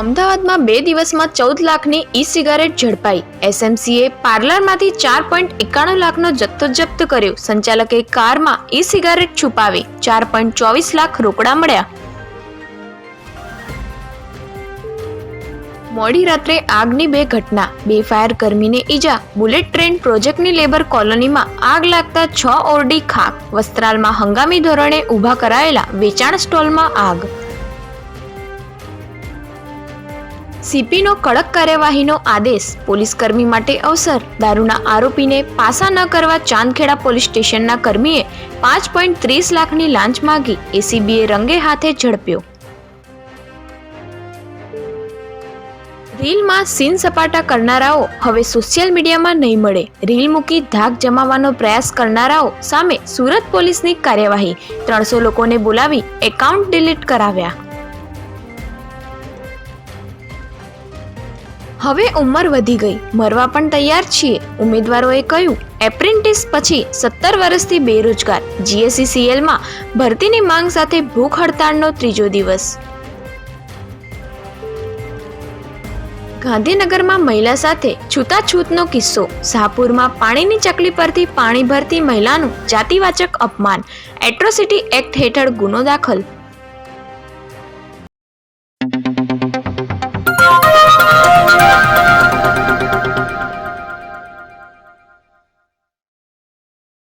અમદાવાદમાં બે દિવસમાં ચૌદ લાખની ઈ સિગારેટ ઝડપાઈ એસએમસીએ પાર્લરમાંથી ચાર પોઈન્ટ એકાણું લાખનો જથ્થો જપ્ત કર્યો. સંચાલકે કારમાં ઈ સિગારેટ છુપાવી ચાર પોઈન્ટ ચોવીસ લાખ રોકડા મળ્યા. મોડી રાત્રે આગની બે ઘટના. બે ફાયર કર્મીને ઈજા. બુલેટ ટ્રેન પ્રોજેક્ટની લેબર કોલોનીમાં આગ લાગતા છ ઓરડી ખાક. વસ્ત્રાલમાં હંગામી ધોરણે ઊભા કરાયેલા વેચાણ સ્ટોલમાં આગ. સીપીનો કડક કાર્યવાહીનો આદેશ પોલીસ કર્મી માટે અવસર. દારૂના આરોપીને પાસા ન કરવા ચાંદખેડા પોલીસ સ્ટેશનના કર્મીએ પાંચ પોઈન્ટ ત્રીસ લાખની લાંચ માગી. એસીબીએ રંગે હાથે ઝડપ્યો. રીલમાં સીન સપાટા કરનારાઓ હવે સોશિયલ મીડિયામાં નહીં મળે. રીલ મૂકી ધાક જમાવવાનો પ્રયાસ કરનારાઓ સામે સુરત પોલીસની કાર્યવાહી. ત્રણસો લોકોને બોલાવી એકાઉન્ટ ડિલીટ કરાવ્યા. હવે ઉંમર વધી ગઈ. મરવા પણ તૈયાર છીએ, ઉમેદવારોએ કહ્યું. એપ્રેન્ટિસ પછી સત્તર વર્ષથી બેરોજગાર. જીએસસીસીએલમાં ભરતીની માંગ સાથે ભૂખ હડતાળનો ત્રીજો દિવસ. ગાંધીનગરમાં મહિલા સાથે છૂતાછૂતનો કિસ્સો. શાહપુરમાં પાણીની ચકલી પરથી પાણી ભરતી મહિલાનું જાતિવાચક અપમાન. એટ્રોસિટી એક્ટ હેઠળ ગુનો દાખલ.